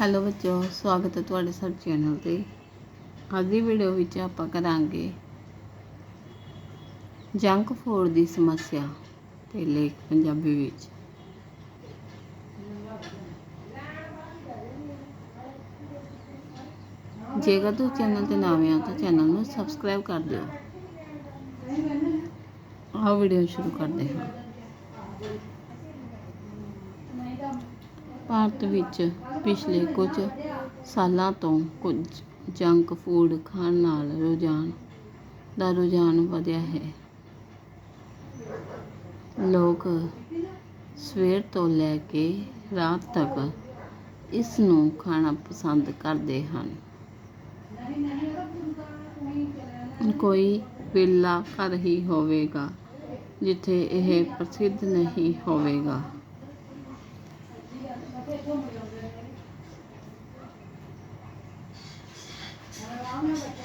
Hello ਬੱਚੋ ਸਵਾਗਤ ਹੈ ਤੁਹਾਡੇ ਸਾਡੇ ਚੈਨਲ ਤੇ। ਅੱਜ ਦੀ ਵੀਡੀਓ ਵਿੱਚ ਆਪਾਂ ਕਰਾਂਗੇ ਜੰਕ ਫੂਡ ਦੀ ਸਮੱਸਿਆ ਤੇ ਲੇਖ ਪੰਜਾਬੀ ਵਿੱਚ। ਜੇਕਰ ਤੁਸੀਂ ਚੈਨਲ ਤੇ ਨਵੇਂ ਹੋ ਤਾਂ ਚੈਨਲ ਨੂੰ ਸਬਸਕ੍ਰਾਈਬ ਕਰ ਦਿਓ। ਆਓ ਵੀਡੀਓ ਸ਼ੁਰੂ ਕਰਦੇ ਹਾਂ। ਭਾਰਤ ਵਿੱਚ ਪਿਛਲੇ ਕੁਝ ਸਾਲਾਂ ਤੋਂ ਕੁਝ ਜੰਕ ਫੂਡ ਖਾਣ ਨਾਲ ਰੁਝਾਨ ਦਾ ਰੁਝਾਨ ਵਧਿਆ ਹੈ ਲੋਕ ਸਵੇਰ ਤੋਂ ਲੈ ਕੇ ਰਾਤ ਤੱਕ ਇਸ ਨੂੰ ਖਾਣਾ ਪਸੰਦ ਕਰਦੇ ਹਨ ਕੋਈ ਵਿਰਲਾ ਘਰ ਹੀ ਹੋਵੇਗਾ ਜਿੱਥੇ ਇਹ ਪ੍ਰਸਿੱਧ ਨਹੀਂ ਹੋਵੇਗਾ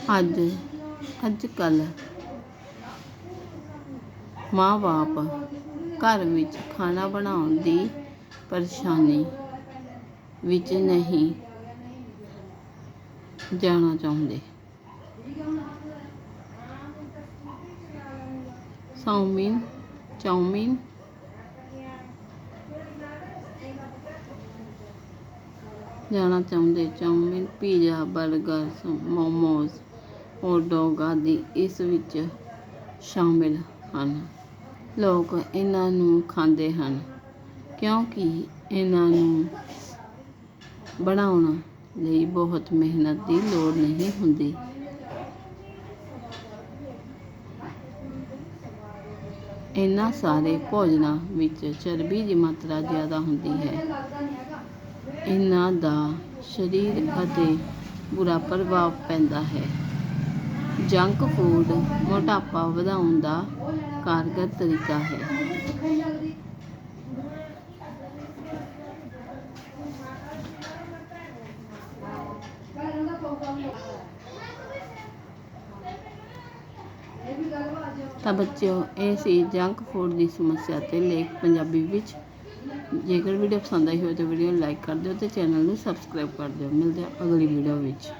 ਅੱਜ ਅੱਜ ਕੱਲ੍ਹ ਮਾਂ ਬਾਪ ਘਰ ਵਿੱਚ ਖਾਣਾ ਬਣਾਉਣ ਦੀ ਪਰੇਸ਼ਾਨੀ ਵਿੱਚ ਨਹੀਂ ਜਾਣਾ ਚਾਹੁੰਦੇ। ਚਾਉਮੀਨ ਚਾਉਮੀਨ ਜਾਣਾ ਚਾਹੁੰਦੇ chowmein pizza burger momos hot dog ਆਦਿ ਇਸ ਵਿੱਚ ਸ਼ਾਮਿਲ ਹਨ। ਲੋਕ ਇਹਨਾਂ ਨੂੰ ਖਾਂਦੇ ਹਨ ਕਿਉਂਕਿ ਇਹਨਾਂ ਨੂੰ ਬਣਾਉਣ ਲਈ ਬਹੁਤ ਮਿਹਨਤ ਦੀ ਲੋੜ ਨਹੀਂ ਹੁੰਦੀ। ਇਹਨਾਂ ਸਾਰੇ ਭੋਜਨਾਂ ਵਿੱਚ ਚਰਬੀ ਦੀ ਮਾਤਰਾ ਜ਼ਿਆਦਾ ਹੁੰਦੀ ਹੈ। ਇਹਨਾਂ ਦਾ ਸਰੀਰ ਅਤੇ ਬੁਰਾ ਪ੍ਰਭਾਵ ਪੈਂਦਾ ਹੈ। ਜੰਕ ਫੂਡ ਮੋਟਾਪਾ ਵਧਾਉਣ ਦਾ ਕਾਰਗਰ ਤਰੀਕਾ ਹੈ। ਤਾਂ ਬੱਚਿਓ, ਇਹ ਸੀ ਜੰਕ ਫੂਡ ਦੀ ਸਮੱਸਿਆ ਤੇ ਲੇਖ ਪੰਜਾਬੀ ਵਿੱਚ। ਜੇਕਰ ਵੀਡੀਓ ਪਸੰਦ ਆਈ ਹੋਵੇ ਤਾਂ ਵੀਡੀਓ ਨੂੰ ਲਾਈਕ ਕਰ ਦਿਓ ਤੇ ਚੈਨਲ ਨੂੰ ਸਬਸਕ੍ਰਾਈਬ ਕਰ ਦਿਓ। ਮਿਲਦੇ ਹਾਂ ਅਗਲੀ ਵੀਡੀਓ ਵਿੱਚ।